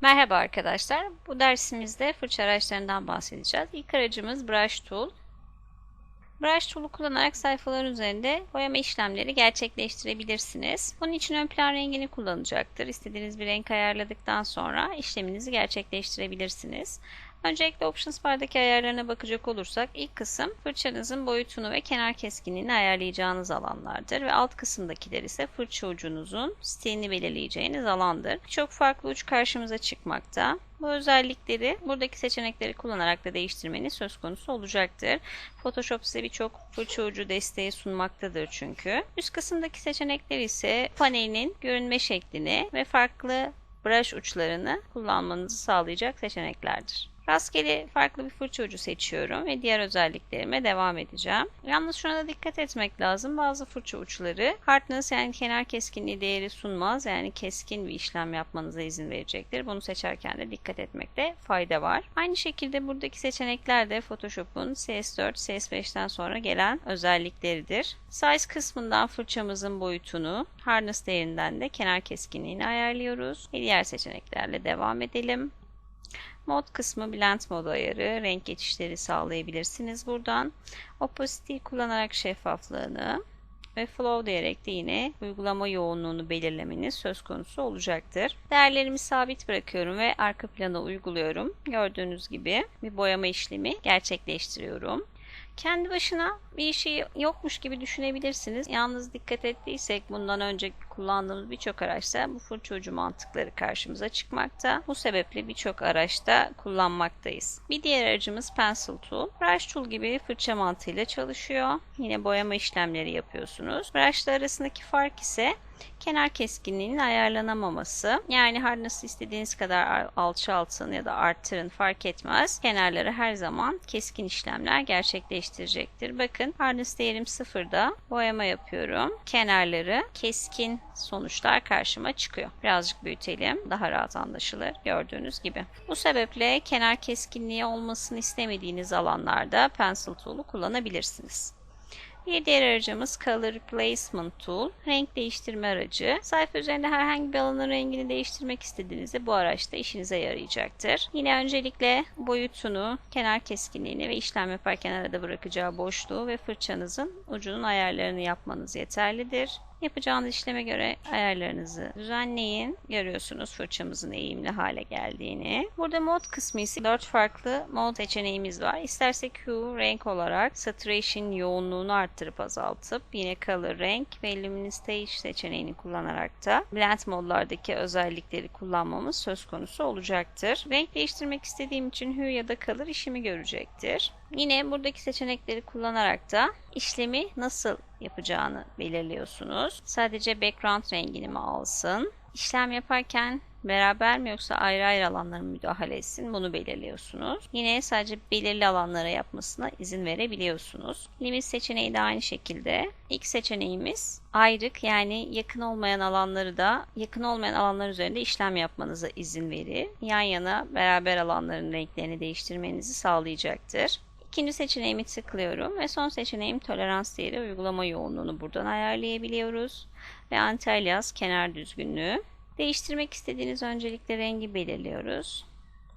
Merhaba arkadaşlar. Bu dersimizde fırça araçlarından bahsedeceğiz. İlk aracımız Brush Tool. Brush Tool'u kullanarak sayfalar üzerinde boyama işlemleri gerçekleştirebilirsiniz. Bunun için ön plan rengini kullanacaktır. İstediğiniz bir renk ayarladıktan sonra işleminizi gerçekleştirebilirsiniz. Öncelikle Options bardaki ayarlarına bakacak olursak ilk kısım fırçanızın boyutunu ve kenar keskinliğini ayarlayacağınız alanlardır ve alt kısımdakiler ise fırça ucunuzun stilini belirleyeceğiniz alandır. Çok farklı uç karşımıza çıkmakta. Bu özellikleri buradaki seçenekleri kullanarak da değiştirmeniz söz konusu olacaktır. Photoshop size birçok fırça ucu desteği sunmaktadır çünkü. Üst kısımdaki seçenekler ise panelin görünme şeklini ve farklı brush uçlarını kullanmanızı sağlayacak seçeneklerdir. Rastgele farklı bir fırça ucu seçiyorum ve diğer özelliklerime devam edeceğim. Yalnız şuna da dikkat etmek lazım. Bazı fırça uçları hardness yani kenar keskinliği değeri sunmaz. Yani keskin bir işlem yapmanıza izin verecektir. Bunu seçerken de dikkat etmekte fayda var. Aynı şekilde buradaki seçenekler de Photoshop'un CS4, CS5'ten sonra gelen özellikleridir. Size kısmından fırçamızın boyutunu, hardness değerinden de kenar keskinliğini ayarlıyoruz. Ve diğer seçeneklerle devam edelim. Mod kısmı blend mod ayarı, renk geçişleri sağlayabilirsiniz buradan. Opacity kullanarak şeffaflığını ve flow diyerek de yine uygulama yoğunluğunu belirlemeniz söz konusu olacaktır. Değerlerimi sabit bırakıyorum ve arka plana uyguluyorum. Gördüğünüz gibi bir boyama işlemi gerçekleştiriyorum. Kendi başına bir işi yokmuş gibi düşünebilirsiniz. Yalnız dikkat ettiysek bundan önce kullandığımız birçok araçta bu fırça mantıkları karşımıza çıkmakta. Bu sebeple birçok araçta kullanmaktayız. Bir diğer aracımız Pencil Tool. Brush Tool gibi fırça mantığıyla çalışıyor. Yine boyama işlemleri yapıyorsunuz. Brushlar arasındaki fark ise kenar keskinliğinin ayarlanamaması. Yani hardness'ı istediğiniz kadar alçaltın ya da arttırın fark etmez. Kenarları her zaman keskin işlemler gerçekleştirecektir. Bakın hardness değerim sıfırda. Boyama yapıyorum. Kenarları keskin sonuçlar karşıma çıkıyor. Birazcık büyütelim. Daha rahat anlaşılır. Gördüğünüz gibi. Bu sebeple kenar keskinliği olmasını istemediğiniz alanlarda Pencil Tool'u kullanabilirsiniz. Bir diğer aracımız Color Replacement Tool. Renk değiştirme aracı. Sayfa üzerinde herhangi bir alanın rengini değiştirmek istediğinizde bu araçta işinize yarayacaktır. Yine öncelikle boyutunu, kenar keskinliğini ve işlem yaparken arada bırakacağı boşluğu ve fırçanızın ucunun ayarlarını yapmanız yeterlidir. Yapacağınız işleme göre ayarlarınızı düzenleyin. Görüyorsunuz fırçamızın eğimli hale geldiğini. Burada mod kısmı ise 4 farklı mod seçeneğimiz var. İstersek hue renk olarak saturation yoğunluğunu arttırıp azaltıp yine color renk ve luminosity seçeneğini kullanarak da blend modlardaki özellikleri kullanmamız söz konusu olacaktır. Renk değiştirmek istediğim için hue ya da color işimi görecektir. Yine buradaki seçenekleri kullanarak da işlemi nasıl yapacağını belirliyorsunuz. Sadece background rengini mi alsın? İşlem yaparken beraber mi yoksa ayrı ayrı alanlara müdahale etsin bunu belirliyorsunuz. Yine sadece belirli alanlara yapmasına izin verebiliyorsunuz. Limit seçeneği de aynı şekilde. İlk seçeneğimiz ayrık yani yakın olmayan alanları da yakın olmayan alanlar üzerinde işlem yapmanıza izin verir. Yan yana beraber alanların renklerini değiştirmenizi sağlayacaktır. İkinci seçeneğimi tıklıyorum ve son seçeneğim tolerans değeri uygulama yoğunluğunu buradan ayarlayabiliyoruz. Ve anti-alias kenar düzgünlüğü. Değiştirmek istediğiniz öncelikle rengi belirliyoruz.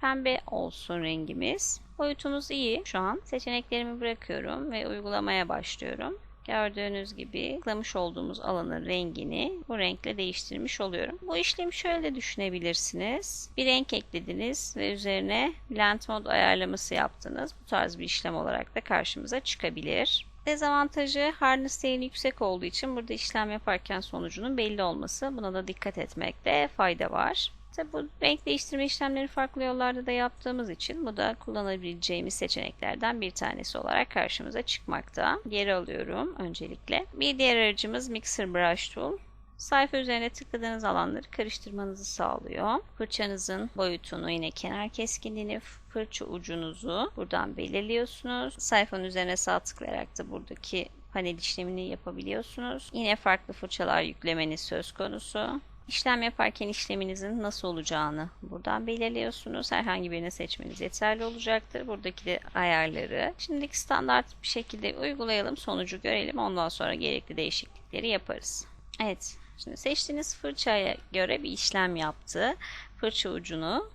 Pembe olsun rengimiz. Boyutumuz iyi şu an. Seçeneklerimi bırakıyorum ve uygulamaya başlıyorum. Gördüğünüz gibi tıklamış olduğumuz alanın rengini bu renkle değiştirmiş oluyorum. Bu işlemi şöyle düşünebilirsiniz. Bir renk eklediniz ve üzerine blend mode ayarlaması yaptınız. Bu tarz bir işlem olarak da karşımıza çıkabilir. Dezavantajı hardness değeri yüksek olduğu için burada işlem yaparken sonucunun belli olması. Buna da dikkat etmekte fayda var. Tabi bu renk değiştirme işlemleri farklı yollarda da yaptığımız için bu da kullanabileceğimiz seçeneklerden bir tanesi olarak karşımıza çıkmakta. Geri alıyorum öncelikle. Bir diğer aracımız Mixer Brush Tool. Sayfa üzerine tıkladığınız alanları karıştırmanızı sağlıyor. Fırçanızın boyutunu yine kenar keskinliğini, fırça ucunuzu buradan belirliyorsunuz. Sayfanın üzerine sağ tıklayarak da buradaki panel işlemini yapabiliyorsunuz. Yine farklı fırçalar yüklemeniz söz konusu. İşlem yaparken işleminizin nasıl olacağını buradan belirliyorsunuz. Herhangi birini seçmeniz yeterli olacaktır. Buradaki de ayarları. Şimdilik standart bir şekilde uygulayalım. Sonucu görelim. Ondan sonra gerekli değişiklikleri yaparız. Evet. Şimdi seçtiğiniz fırçaya göre bir işlem yaptı. Fırça ucunu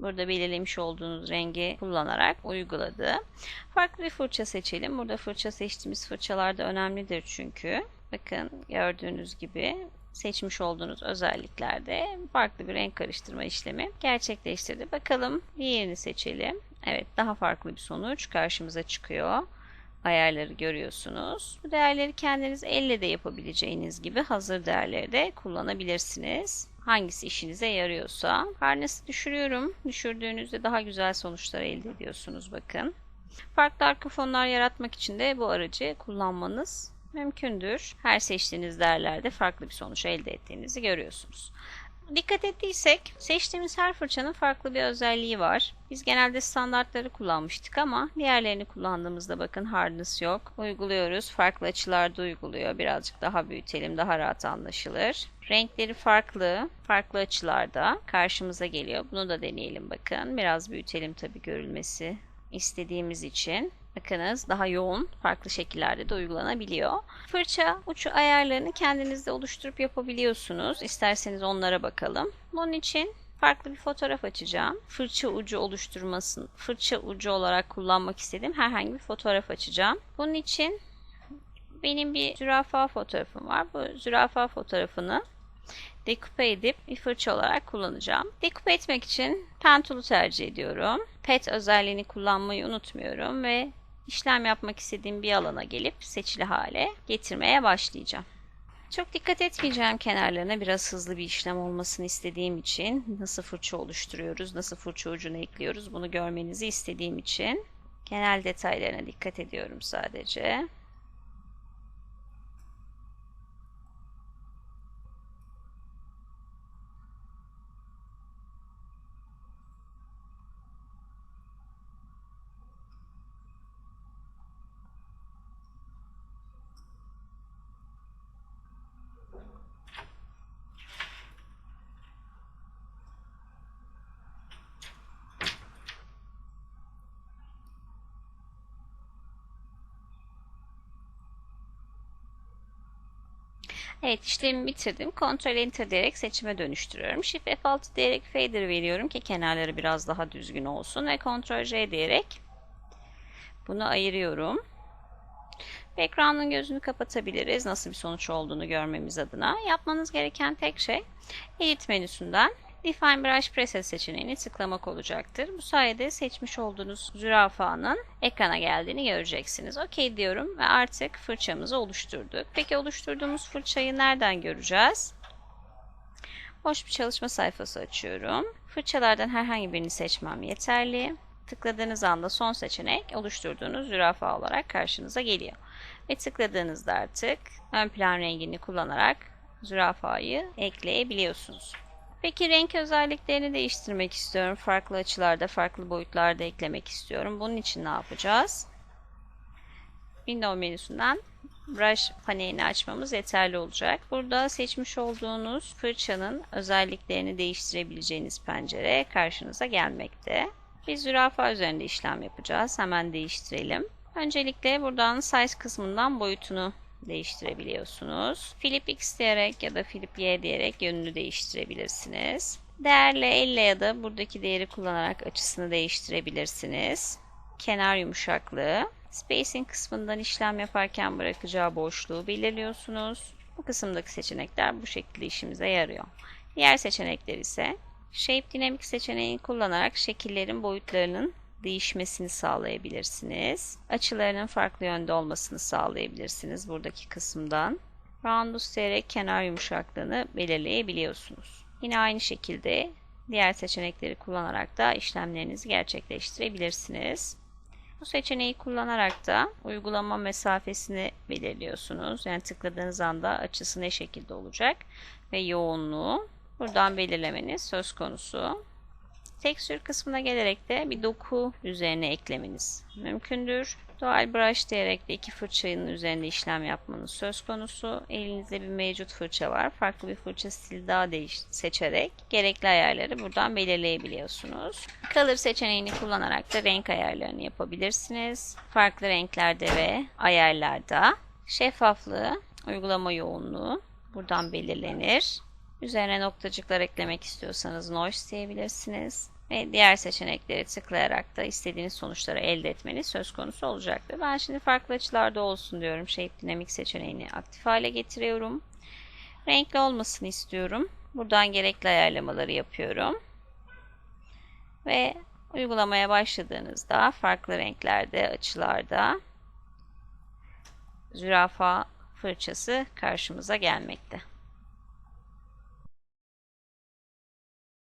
burada belirlemiş olduğunuz rengi kullanarak uyguladı. Farklı bir fırça seçelim. Burada fırça seçtiğimiz fırçalar da önemlidir çünkü. Bakın gördüğünüz gibi seçmiş olduğunuz özelliklerde farklı bir renk karıştırma işlemi gerçekleştirdi. Bakalım diğerini seçelim. Evet daha farklı bir sonuç karşımıza çıkıyor. Ayarları görüyorsunuz. Bu değerleri kendiniz elle de yapabileceğiniz gibi hazır değerleri de kullanabilirsiniz. Hangisi işinize yarıyorsa. Harnesi düşürüyorum. Düşürdüğünüzde daha güzel sonuçlar elde ediyorsunuz bakın. Farklı arka fonlar yaratmak için de bu aracı kullanmanız mümkündür. Her seçtiğiniz değerlerde farklı bir sonuç elde ettiğinizi görüyorsunuz. Dikkat ettiysek seçtiğimiz her fırçanın farklı bir özelliği var. Biz genelde standartları kullanmıştık ama diğerlerini kullandığımızda bakın hardness yok. Uyguluyoruz. Farklı açılarda uyguluyor. Birazcık daha büyütelim. Daha rahat anlaşılır. Renkleri farklı. Farklı açılarda karşımıza geliyor. Bunu da deneyelim bakın. Biraz büyütelim tabii görülmesi istediğimiz için. Bakınız daha yoğun farklı şekillerde de uygulanabiliyor. Fırça uçu ayarlarını kendinizde oluşturup yapabiliyorsunuz. İsterseniz onlara bakalım. Bunun için farklı bir fotoğraf açacağım. Fırça ucu oluşturmasın, fırça ucu olarak kullanmak istediğim herhangi bir fotoğraf açacağım. Bunun için benim bir zürafa fotoğrafım var. Bu zürafa fotoğrafını dekupe edip bir fırça olarak kullanacağım. Dekupe etmek için pen tool'u tercih ediyorum. Pet özelliğini kullanmayı unutmuyorum ve işlem yapmak istediğim bir alana gelip seçili hale getirmeye başlayacağım. Çok dikkat etmeyeceğim kenarlarına biraz hızlı bir işlem olmasını istediğim için nasıl fırça oluşturuyoruz, nasıl fırça ucunu ekliyoruz bunu görmenizi istediğim için genel detaylarına dikkat ediyorum sadece. Evet işlemi bitirdim. Ctrl Enter diyerek seçime dönüştürüyorum. Shift F6 diyerek fader veriyorum ki kenarları biraz daha düzgün olsun ve Ctrl J diyerek bunu ayırıyorum. Background'un gözünü kapatabiliriz nasıl bir sonuç olduğunu görmemiz adına. Yapmanız gereken tek şey Edit menüsünden Define Brush Preset seçeneğini tıklamak olacaktır. Bu sayede seçmiş olduğunuz zürafanın ekrana geldiğini göreceksiniz. OK diyorum ve artık fırçamızı oluşturduk. Peki oluşturduğumuz fırçayı nereden göreceğiz? Boş bir çalışma sayfası açıyorum. Fırçalardan herhangi birini seçmem yeterli. Tıkladığınız anda son seçenek oluşturduğunuz zürafa olarak karşınıza geliyor. Ve tıkladığınızda artık ön plan rengini kullanarak zürafayı ekleyebiliyorsunuz. Peki renk özelliklerini değiştirmek istiyorum. Farklı açılarda, farklı boyutlarda eklemek istiyorum. Bunun için ne yapacağız? Window menüsünden Brush panelini açmamız yeterli olacak. Burada seçmiş olduğunuz fırçanın özelliklerini değiştirebileceğiniz pencere karşınıza gelmekte. Biz zürafa üzerinde işlem yapacağız. Hemen değiştirelim. Öncelikle buradan size kısmından boyutunu değiştirebiliyorsunuz. Flip X diyerek ya da Flip Y diyerek yönünü değiştirebilirsiniz. Değerle elle ya da buradaki değeri kullanarak açısını değiştirebilirsiniz. Kenar yumuşaklığı. Spacing kısmından işlem yaparken bırakacağı boşluğu belirliyorsunuz. Bu kısımdaki seçenekler bu şekilde işimize yarıyor. Diğer seçenekler ise Shape Dynamic seçeneğini kullanarak şekillerin boyutlarının değişmesini sağlayabilirsiniz. Açılarının farklı yönde olmasını sağlayabilirsiniz buradaki kısımdan. Roundus diyerek kenar yumuşaklığını belirleyebiliyorsunuz. Yine aynı şekilde diğer seçenekleri kullanarak da işlemlerinizi gerçekleştirebilirsiniz. Bu seçeneği kullanarak da uygulama mesafesini belirliyorsunuz. Yani tıkladığınız anda açısı ne şekilde olacak ve yoğunluğu buradan belirlemeniz söz konusu. Tekstür kısmına gelerek de bir doku üzerine eklemeniz mümkündür. Doğal brush diyerek de iki fırçanın üzerinde işlem yapmanız söz konusu. Elinizde bir mevcut fırça var. Farklı bir fırça stili daha değiş seçerek gerekli ayarları buradan belirleyebiliyorsunuz. Color seçeneğini kullanarak da renk ayarlarını yapabilirsiniz. Farklı renklerde ve ayarlarda şeffaflığı, uygulama yoğunluğu, buradan belirlenir. Üzerine noktacıklar eklemek istiyorsanız noise diyebilirsiniz. Ve diğer seçenekleri tıklayarak da istediğiniz sonuçları elde etmeniz söz konusu olacaktır. Ben şimdi farklı açılarda olsun diyorum. Shape Dynamic seçeneğini aktif hale getiriyorum. Renkli olmasını istiyorum. Buradan gerekli ayarlamaları yapıyorum. Ve uygulamaya başladığınızda farklı renklerde, açılarda zürafa fırçası karşımıza gelmekte.